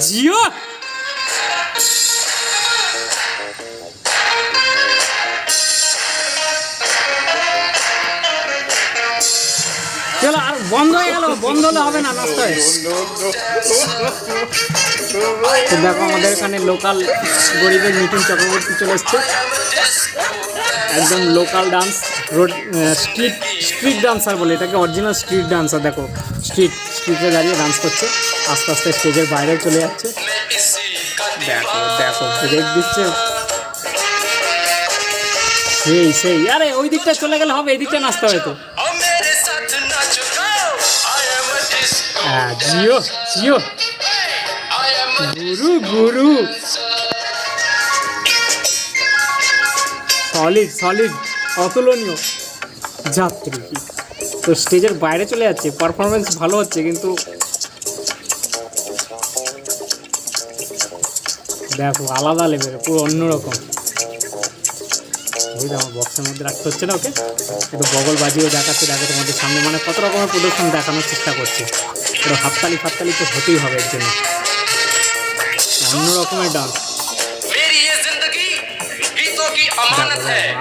Дьо! বন্ধ হয়ে গেল, বন্ধ হলে হবে না তো দেখো আমাদের এখানে লোকাল গরিবের মিঠুন চক্রবর্তী চলে এসছে। একদম local dance road street street dancer বলে, এটাকে অরিজিনাল স্ট্রিট ডান্সার দেখো। স্ট্রিট স্ট্রিটে দাঁড়িয়ে ডান্স করছে। আস্তে আস্তে স্টেজের বাইরেও চলে যাচ্ছে। দেখো দেখো ব্রেক দিচ্ছে। সেই সেই। আরে, ওই দিকটা চলে গেলে হবে এই দিকটা নাচতে হবে তো। জিও জিও। গুরু গুরু। সলিড সলিড অতুলনীয়। যাত্রী। তো স্টেজের বাইরে চলে যাচ্ছে পারফরমেন্স ভালো হচ্ছে, কিন্তু দেখো, আলাদা লেভেলের পুরো অন্যরকম। এই দেখো বক্সের মধ্যে রাখতে হচ্ছে না ওকে? একটু বগল বাজিয়েও দেখাচ্ছে দেখো তোমাদের সামনে মানে কত রকমের প্রদর্শন দেখানোর চেষ্টা করছে। এটা হাততালি ফাততালি তো হতেই হবে এর জন্য। অন্য রকমের ডান্স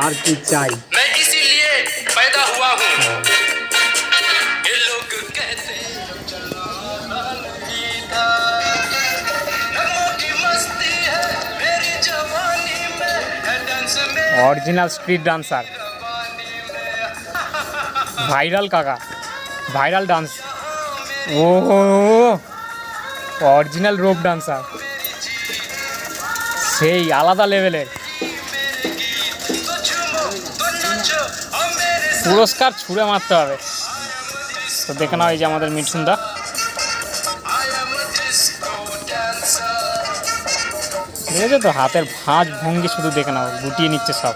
আর কি চাই? Original street dancer. ভাইরাল কাকা, ভাইরাল ডান্স। ও, অরিজিনাল রোপ ডান্সার। সেই আলাদা লেভেলের। পুরস্কার ছুঁড়ে মারতে হবে। তো দেখে নাও এই যে আমাদের মিঠুনদা। দেখেছ তো? হাতের ভাঁজ ভঙ্গি শুধু দেখে নাও গুটিয়ে নিচ্ছে সব।